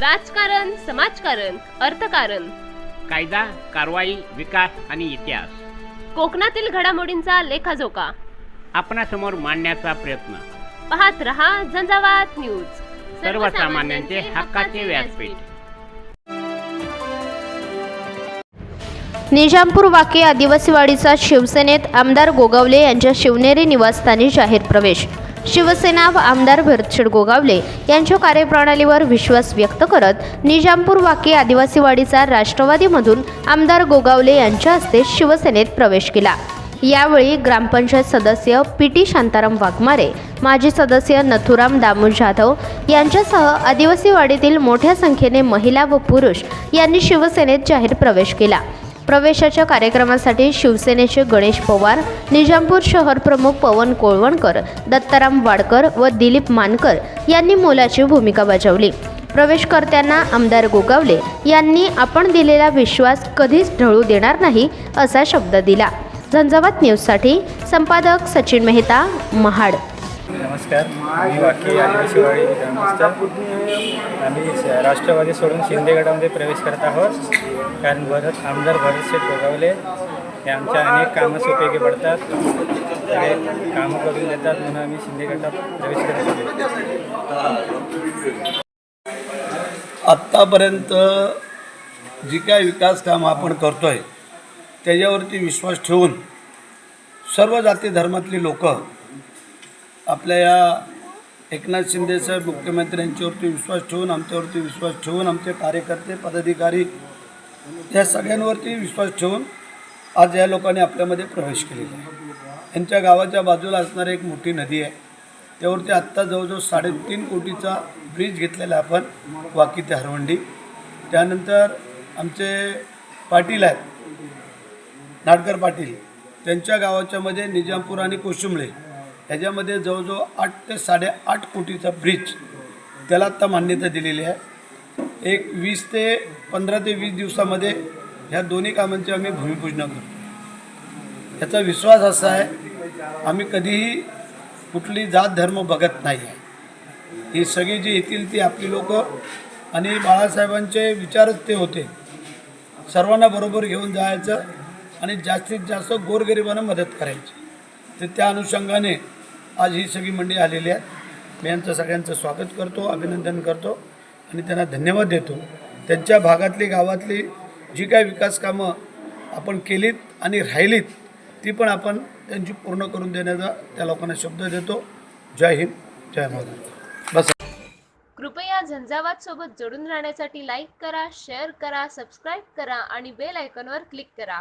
राजकारण समाजकारण अर्थकारण. कायदा कारवाई विकास आणि इतिहास. कोकणातील घडामोडींचा लेखाजोखा. आपणासमोर मांडण्याचा प्रयत्न. पाहत रहा झंझावात न्यूज. सर्वसामान्यांचे हक्काचे व्यासपीठ. निजामपूर वाके आदिवासीवाडीचा शिवसेनेत आमदार गोगावले यांच्या शिवनेरी निवासस्थानी जाहीर प्रवेश. शिवसेना व आमदार भरतशेड गोगावले यांच्या कार्यप्रणालीवर विश्वास व्यक्त करत निजामपूर वाकी आदिवासीवाडीचा राष्ट्रवादीमधून आमदार गोगावले यांच्या हस्ते शिवसेनेत प्रवेश केला. यावेळी ग्रामपंचायत सदस्य पी टी शांताराम वाघमारे माजी सदस्य नथुराम दामू जाधव यांच्यासह आदिवासीवाडीतील मोठ्या संख्येने महिला व पुरुष यांनी शिवसेनेत जाहीर प्रवेश केला. प्रवेशाच्या कार्यक्रमासाठी शिवसेनेचे गणेश पवार निजामपूर शहर प्रमुख पवन कोळवणकर दत्ताराम वाडकर व दिलीप मानकर यांनी मोलाची भूमिका बजावली. प्रवेशकर्त्यांना आमदार गोगावले यांनी आपण दिलेला विश्वास कधीच ढळू देणार नाही असा शब्द दिला. झंझावात न्यूजसाठी संपादक सचिन मेहता महाड. नमस्कार मी वाकी आदिवासीवाडी ग्रामस्थ आम्ही राष्ट्रवादी सोडून शिंदे गटामध्ये प्रवेश करत आहोत. कारण भरत आमदार भरत शेठ गोगावले हे आमच्या अनेक कामं उपयोगी पडतात. सगळे कामं करून देतात म्हणून आम्ही शिंदे गटात प्रवेश करतो आत्तापर्यंत जी काय विकास काम आपण करतो आहे त्याच्यावरती विश्वास ठेवून सर्व जाती धर्मातली लोक आपल्या या एकनाथ शिंदेसाहेब मुख्यमंत्र्यांच्यावरती विश्वास ठेवून आमच्यावरती विश्वास ठेवून आमचे कार्यकर्ते पदाधिकारी या सगळ्यांवरती विश्वास ठेवून आज या लोकांनी आपल्यामध्ये प्रवेश केलेला आहे. यांच्या गावाच्या बाजूला असणारी एक मोठी नदी आहे. त्यावरती आत्ता जवळजवळ साडेतीन कोटीचा ब्रिज घेतलेला आहे आपण वाकी ते हरवंडी. त्यानंतर आमचे पाटील आहेत नाडकर पाटील. त्यांच्या गावाच्यामध्ये निजामपूर आणि कोशिंबळे ह्याच्यामध्ये जवळजवळ आठ ते साडेआठ कोटीचा ब्रिज त्याला आत्ता मान्यता दिलेली आहे. एक वीस ते पंधरा ते वीस दिवसामध्ये ह्या दोन्ही कामांची आम्ही भूमिपूजन करतो. याचा विश्वास असा आहे आम्ही कधीही कुठली जात धर्म बघत नाही. आहे ही सगळी जी येतील ती आपली लोक आणि बाळासाहेबांचे विचारच ते होते. सर्वांना बरोबर घेऊन जायचं आणि जास्तीत जास्त गोरगरिबांना मदत करायची. तर त्या अनुषंगाने आज ही सगळी मंडळी आलेली आहेत. मी यांचं सगळ्यांचं स्वागत करतो अभिनंदन करतो. आणि त्यांना धन्यवाद देतो. त्यांच्या भागातली गावातली जी काय विकास कामं आपण केलीत आणि राहिलीत ती पण आपण त्यांची पूर्ण करून देण्याचा त्या लोकांना शब्द देतो. जय हिंद जय महाराज बस. कृपया झंझावात सोबत जोडून राहण्यासाठी लाईक करा शेअर करा सबस्क्राईब करा आणि बेल आयकॉनवर क्लिक करा.